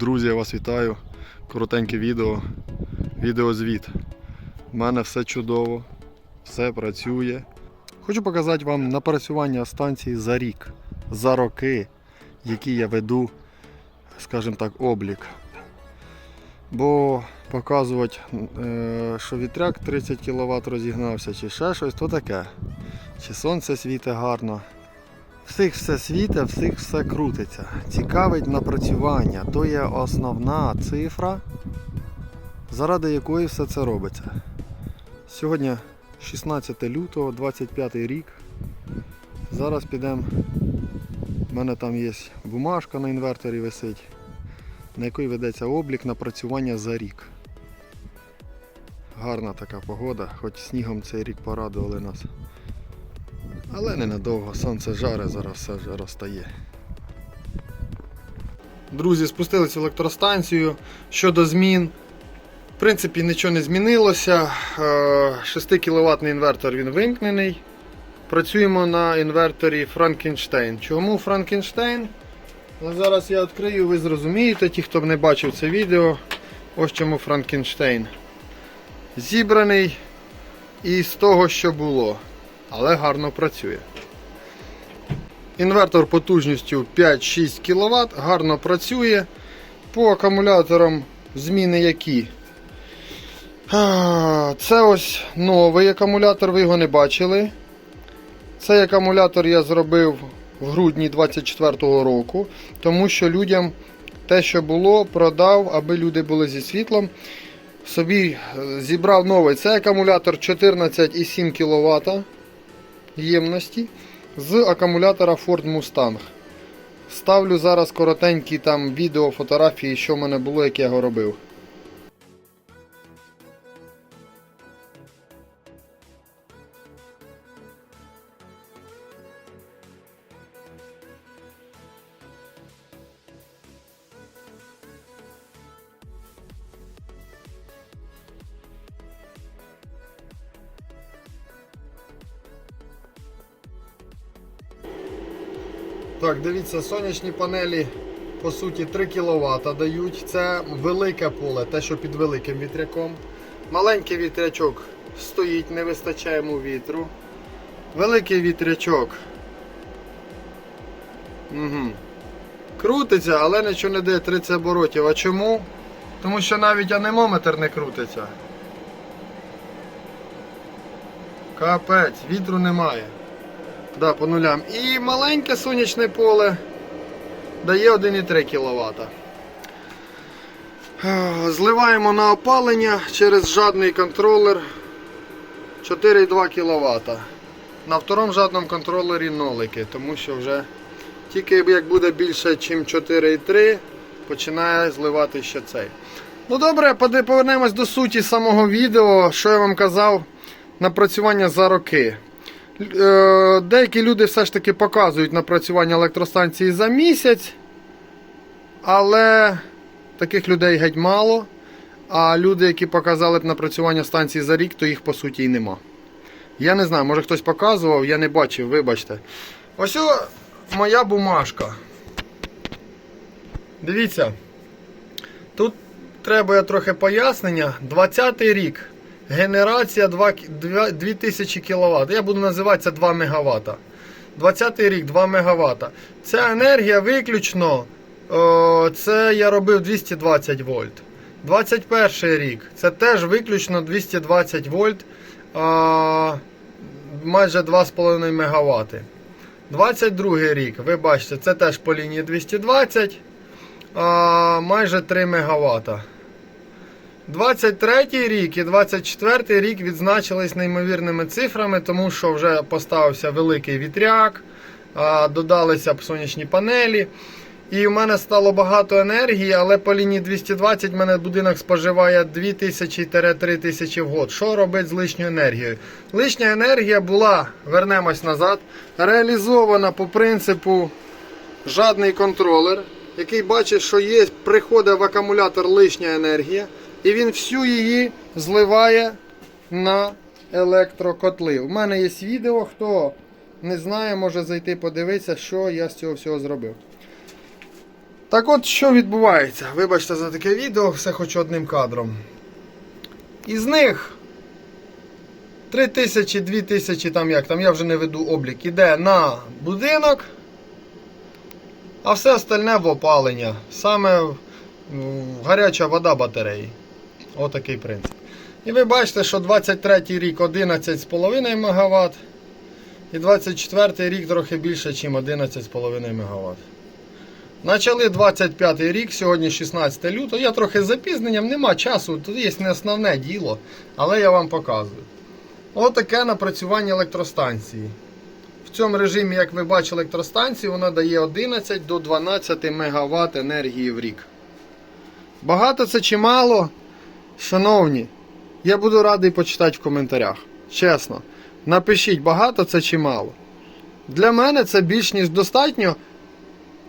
Друзі, я вас вітаю. Коротеньке відео. Відеозвіт. У мене все чудово, все працює. Хочу показати вам напрацювання станції за рік, за роки, які я веду, скажімо так, облік. Бо показувати, е, що вітряк 30 кВт розігнався, чи ще щось, то таке. Чи сонце світить гарно. Всіх все світе, всіх все крутиться. Цікавить напрацювання. То є основна цифра, заради якої все це робиться. Сьогодні 16 лютого, 25 рік. Зараз підемо. У мене там є бумажка на інверторі висить, на якій ведеться облік напрацювання за рік. Гарна така погода, хоч снігом цей рік порадували нас. Але ненадовго, сонце жаре, зараз все вже розтає. Друзі, спустились в електростанцію. Щодо змін, в принципі, нічого не змінилося. 6 кВт інвертор він вимкнений. Працюємо на інверторі Франкенштейн. Чому Франкенштейн? Ну, зараз я відкрию, ви зрозумієте, ті, хто б не бачив це відео. Ось чому Франкенштейн. Зібраний із того, що було але гарно працює. Інвертор потужністю 5-6 кВт, гарно працює. По акумуляторам зміни які. Це ось новий акумулятор, ви його не бачили. Цей акумулятор я зробив в грудні 24-го року, тому що людям те, що було, продав, аби люди були зі світлом. Собі е, зібрав новий. Це акумулятор 14,7 кВт ємності з акумулятора Ford Mustang. Ставлю зараз коротенькі там відео, фотографії, що в мене було, як я його робив. Так, дивіться, сонячні панелі по суті 3 кВт дають. Це велике поле, те, що під великим вітряком. Маленький вітрячок стоїть, не вистачає йому вітру. Великий вітрячок. Угу. Крутиться, але нічого не дає 30 оборотів. А чому? Тому що навіть анемометр не крутиться. Капець, вітру немає. Да, по нулям. І маленьке сонячне поле дає 1,3 кВт. Зливаємо на опалення через жадний контролер 4,2 кВт. На второму жадному контролері нолики, тому що вже тільки як буде більше, ніж 4,3, починає зливати ще цей. Ну добре, повернемось до суті самого відео, що я вам казав, напрацювання за роки. Е, Деякі люди все ж таки показують напрацювання електростанції за місяць, але таких людей геть мало. А люди, які показали б напрацювання станції за рік, то їх по суті і нема. Я не знаю, може хтось показував, я не бачив, вибачте. Ось моя бумажка. Дивіться. Тут треба я трохи пояснення. 20-й рік. Генерація 2, 2, 2000 кВт. Я буду називати це 2 МВт. 20 рік 2 МВт. Ця енергія виключно. О, це я робив 220 вольт. 21 рік. Це теж виключно 220 вольт. А, майже 2,5 МВт. 22 рік, ви бачите, це теж по лінії 220, а, майже 3 МВт. 23 рік і 24-й рік відзначились неймовірними цифрами, тому що вже поставився великий вітряк, додалися б сонячні панелі. І в мене стало багато енергії, але по лінії 220 в мене будинок споживає 2000-3000 в год. Що робить з лишньою енергією? Лишня енергія була, вернемось назад, реалізована по принципу жадний контролер, який бачить, що є, приходить в акумулятор лишня енергія, і він всю її зливає на електрокотли. У мене є відео, хто не знає, може зайти подивитися, що я з цього всього зробив. Так от, що відбувається? Вибачте за таке відео, все хочу одним кадром. Із них 3 тисячі, 2 тисячі, там як, там я вже не веду облік, іде на будинок, а все остальне в опалення. Саме гаряча вода батареї. Отакий принцип. І ви бачите, що 23 рік 11,5 МВт. І 24 рік трохи більше, ніж 11,5 МВт. Почали 25 рік, сьогодні 16 лютого. Я трохи з запізненням, нема часу, тут є не основне діло, але я вам показую. Отаке напрацювання електростанції. В цьому режимі, як ви бачите, електростанції, вона дає 11 до 12 МВт енергії в рік. Багато це чи мало? Шановні, я буду радий почитати в коментарях. Чесно. Напишіть, багато це чи мало. Для мене це більш ніж достатньо.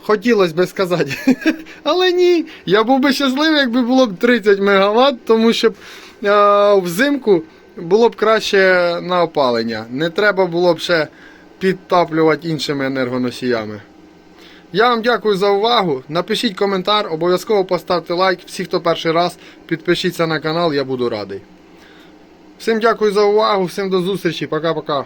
Хотілося би сказати. Але ні. Я був би щасливий, якби було б 30 МВт, тому що е, взимку було б краще на опалення. Не треба було б ще підтаплювати іншими енергоносіями. Я вам дякую за увагу. Напишіть коментар, обов'язково поставте лайк. Всі, хто перший раз, підпишіться на канал, я буду радий. Всім дякую за увагу, всім до зустрічі, пока-пока.